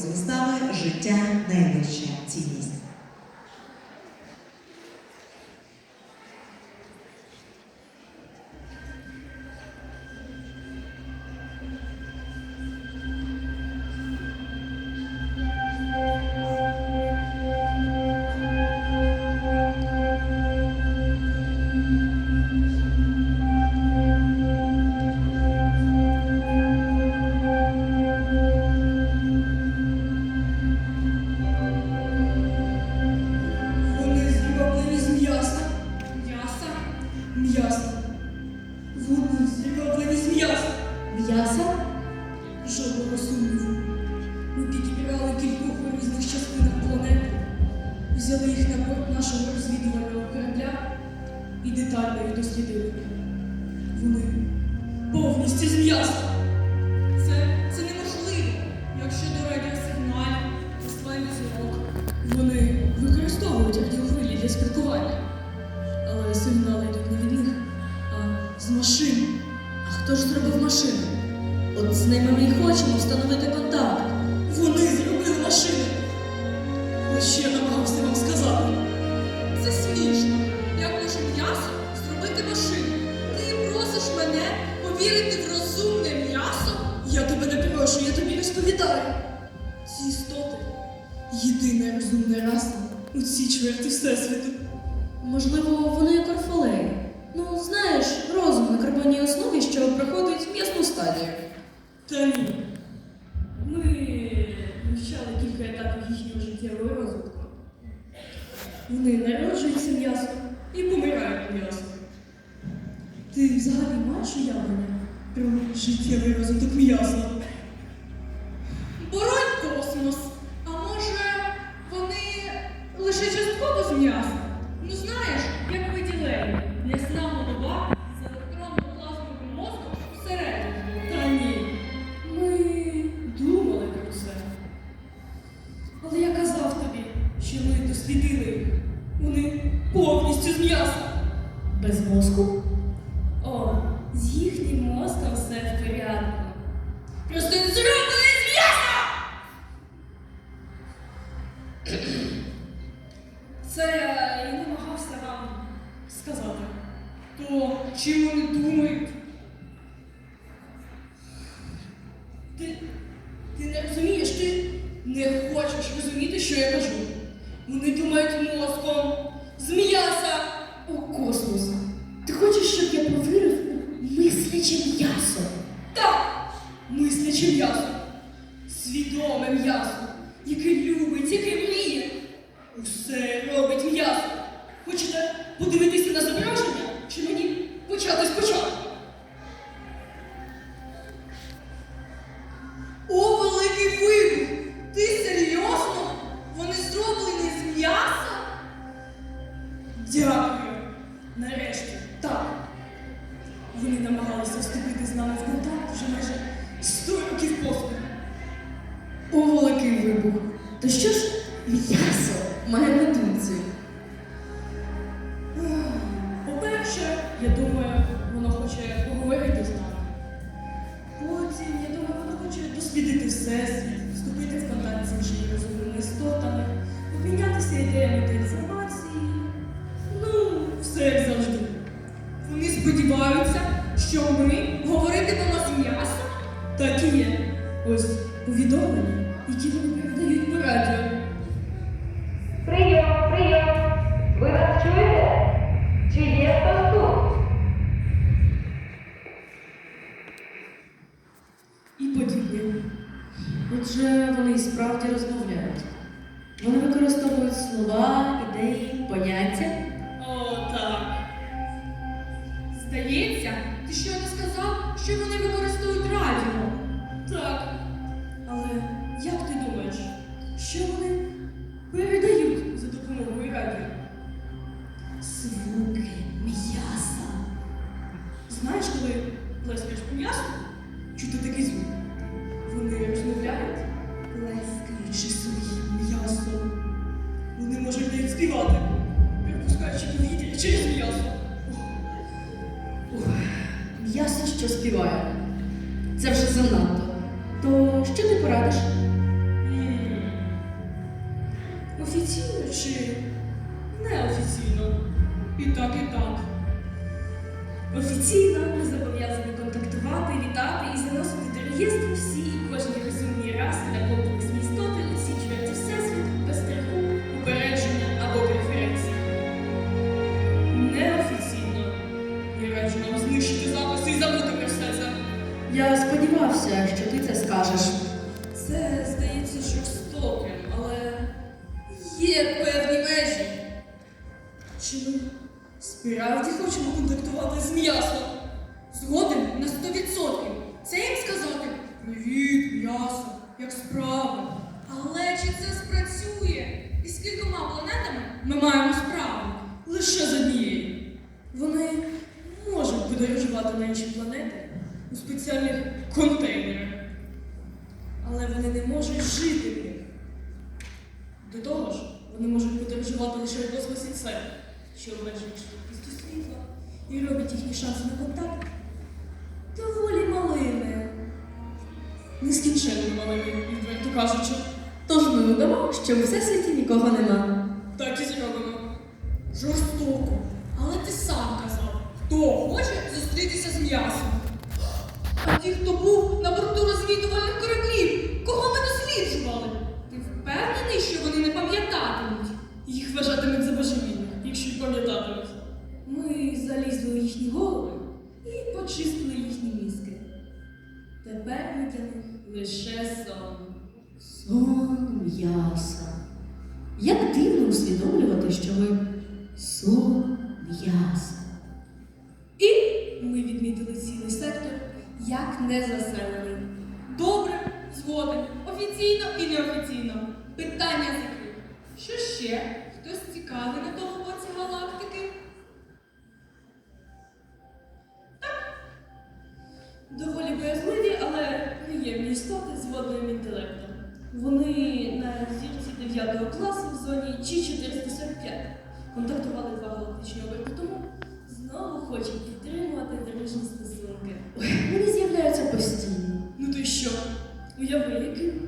з Життя найвища цінність. Жодного сумніву. Ми підібрали кількох у різних частинах планети, взяли їх на борт нашого розвідувального корабля і детально їх дослідили. Вони повністю з м'яса. Це, це неможливо, якщо до радіосигналів, фестивалю зірок. Вони використовують радіохвилі для спілкування. Але сигнали йдуть не від них, а з машин. А хто ж зробив машину? От з ними ми й хочемо встановити контакт. Вони зробили машини. Ось що я намагався вам сказати. Це смішно. Як може м'ясо зробити машину? Ти просиш мене повірити в розумне м'ясо? Я тебе не прошу, я тобі розповідаю. Ці істоти єдина розумна раса у цій чверті всесвіту. Можливо, вони як орфолеї. Ну, знаєш, розум на карбонній основі, що проходить м'ясну стадію. Та ні. Ми вивчали кілька етапів їхнього життєвого розвитку. Вони народжуються м'ясом і помирають м'ясом. Ти взагалі маєш уявлення про життєвий розвиток м'яса? Щоб я повірив у мисляче м'ясо? Так, мисляче м'ясо, свідоме м'ясо, Так і є. Ось повідомлення, які вони передають по радіо. Прийом, прийом. Ви нас чуєте? Чи є хтось Знаєш, коли плескаєш по м'ясу, чути такий звук? Вони розмовляють, плескаючи своїм м'ясом. Вони можуть навіть співати, перепускаючи повітря через м'ясо. М'ясо, що співає. Це вже занадто. То що ти порадиш? Офіційно ми зобов'язані контактувати, вітати і заносити до реєстру всі і кожні розумні раси та комплексні істоти оцінювати всесвіту без страху, упередження або преференції. Неофіційно. Я раджу нам знищити записи і забути про все це. Я сподівався, що ти це скажеш. Це здається жорстоким, але є. Справді хочемо контактувати з м'ясом? Згоден на 100%. Це їм сказати Привіт, м'ясо, як справи. Але чи це спрацює? І з кількома планетами ми маємо справу лише з однією. Вони можуть подорожувати на інші планети у спеціальних контейнерах але вони не можуть жити в них. До того ж, вони можуть подорожувати лише в космосі це, що обмежує швидкістю світла і робить їхні шанси на контакт доволі малими. Нескінченно малими, відверто кажучи. Тож ми удамо, що в всесвіті нікого нема. Так і зробимо. Жорстоко. Але ти сам казав, хто хоче зустрітися з м'ясом. А ті, хто був на борту розвідувальних кораблів, кого ми досліджували? Ти впевнений, що вони не пам'ятатимуть? Їх вважатимуть за й пам'ятатимуть. Ми залізли у їхні голови і почистили їхні мізки. Тепер ми для них лише сон. Сон м'яса. Як дивно усвідомлювати, що ми сон м'яса. І ми відмітили цілий сектор як незаселений. Добре, згоден, офіційно і неофіційно. Питання закрите. Що ще? Хтось цікавий на тому боці галактики? Так. Доволі боязливі, але приємні істоти з водним інтелектом. Вони на зірці 9 класу в зоні Ч445 контактували два галактичні оберти тому, знову хочуть підтримувати дружні стосунки. Вони з'являються постійно. Ну то й що? Уяви, яким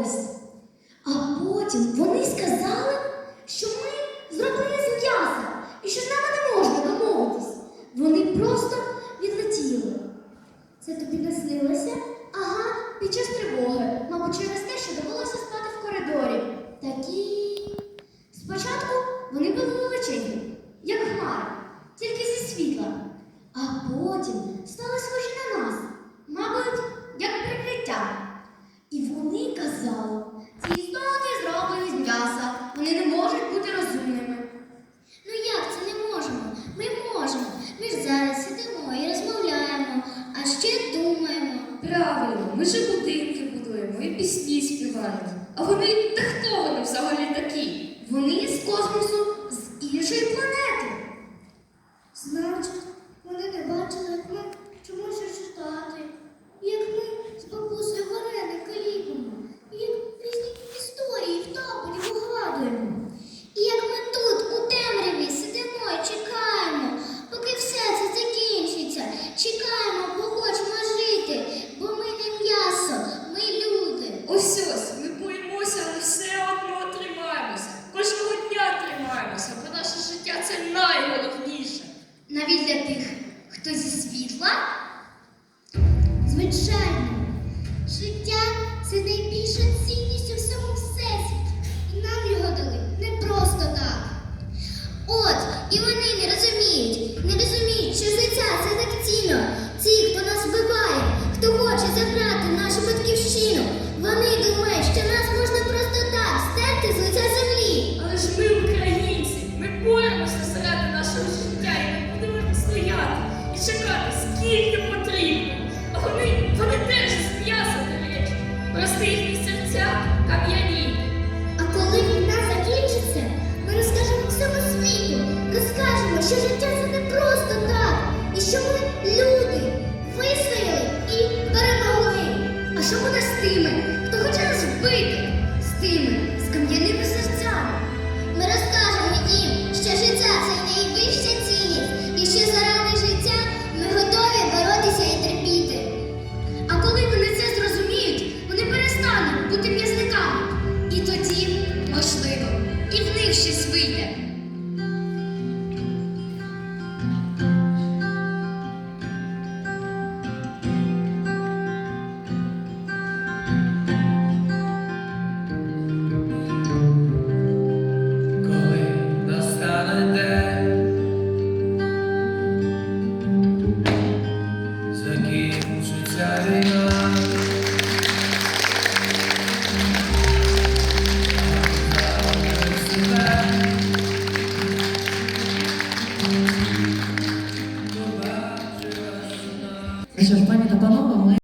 ось. А потім вони сказали, що ми зроблені з м'яса і що з нами не можна домовитись. Вони просто відлетіли. Це тобі не снилося? Ага, під час тривоги, мабуть, через те, що довелося спати в коридорі. Такі. Спочатку вони були величезні, як хмари, тільки зі світла. А потім стали схожі на Правильно, ми ж будинки будуємо і пісні співаємо. А вони та хто вони взагалі такі? Вони з космосу бути